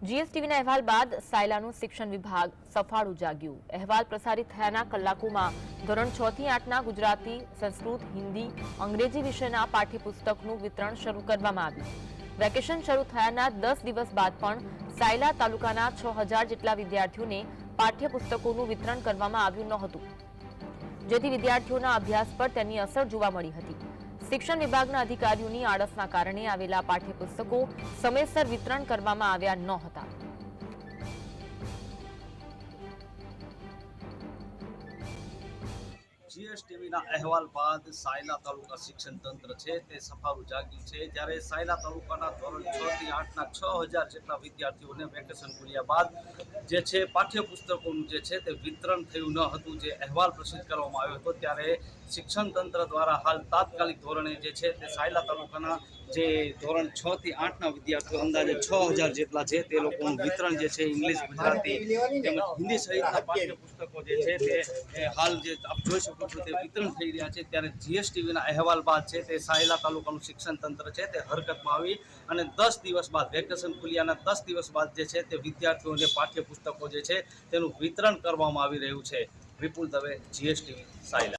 જીએસટીવીના અહેવાલ બાદ સાયલાનું શિક્ષણ વિભાગ સફાળું જાગ્યું. અહેવાલ પ્રસારિત થયાના કલાકોમાં ધોરણ છ થી આઠના ગુજરાતી, સંસ્કૃત, હિન્દી, અંગ્રેજી વિષયના પાઠ્યપુસ્તકનું વિતરણ શરૂ કરવામાં આવ્યું. વેકેશન શરૂ થયાના દસ દિવસ બાદ પણ સાયલા તાલુકાના છ હજાર જેટલા વિદ્યાર્થીઓને પાઠ્યપુસ્તકોનું વિતરણ કરવામાં આવ્યું નહોતું. જેથી વિદ્યાર્થીઓના અભ્યાસ પર તેની અસર જોવા મળી હતી. શિક્ષણ વિભાગના અધિકારીઓની આળસના કારણે આવેલા પાઠ્યપુસ્તકો સમયસર વિતરણ કરવામાં આવ્યા ન હતા જીએસટીવીના અહેવાલ બાદ સાયલા તાલુકા શિક્ષણ તંત્ર છે તે સફારું જાગ્યું છે. જ્યારે સાયલા તાલુકાના ધોરણ છ થી આઠના છ હજાર જેટલા વિદ્યાર્થીઓને વેકેશન પૂર્યા બાદ જે છે પાઠ્યપુસ્તકોનું જે છે તે વિતરણ થયું ન હતું, જે અહેવાલ પ્રસિદ્ધ કરવામાં આવ્યો હતો, ત્યારે શિક્ષણ તંત્ર દ્વારા હાલ તાત્કાલિક ધોરણે જે છે તે સાયલા તાલુકાના જે ધોરણ છ થી આઠના વિદ્યાર્થીઓ અંદાજે છ હજાર જેટલા છે તે લોકોનું વિતરણ જે છે ઇંગ્લિશ, ગુજરાતી તેમજ હિન્દી સહિતના પાઠ્યપુસ્તકો જે છે તે હાલ જે આપ જોઈ શકો છો તે વિતરણ થઈ રહ્યા છે. ત્યારે જીએસટીવીના અહેવાલ બાદ છે તે સાયલા તાલુકાનું શિક્ષણ તંત્ર છે તે હરકતમાં આવી અને દસ દિવસ બાદ વેકેશન ખુલ્યાના દસ દિવસ બાદ જે છે તે વિદ્યાર્થીઓને પાઠ્યપુસ્તકો જે છે તેનું વિતરણ કરવામાં આવી રહ્યું છે. વિપુલ દવે, જીએસટીવી, સાયલા.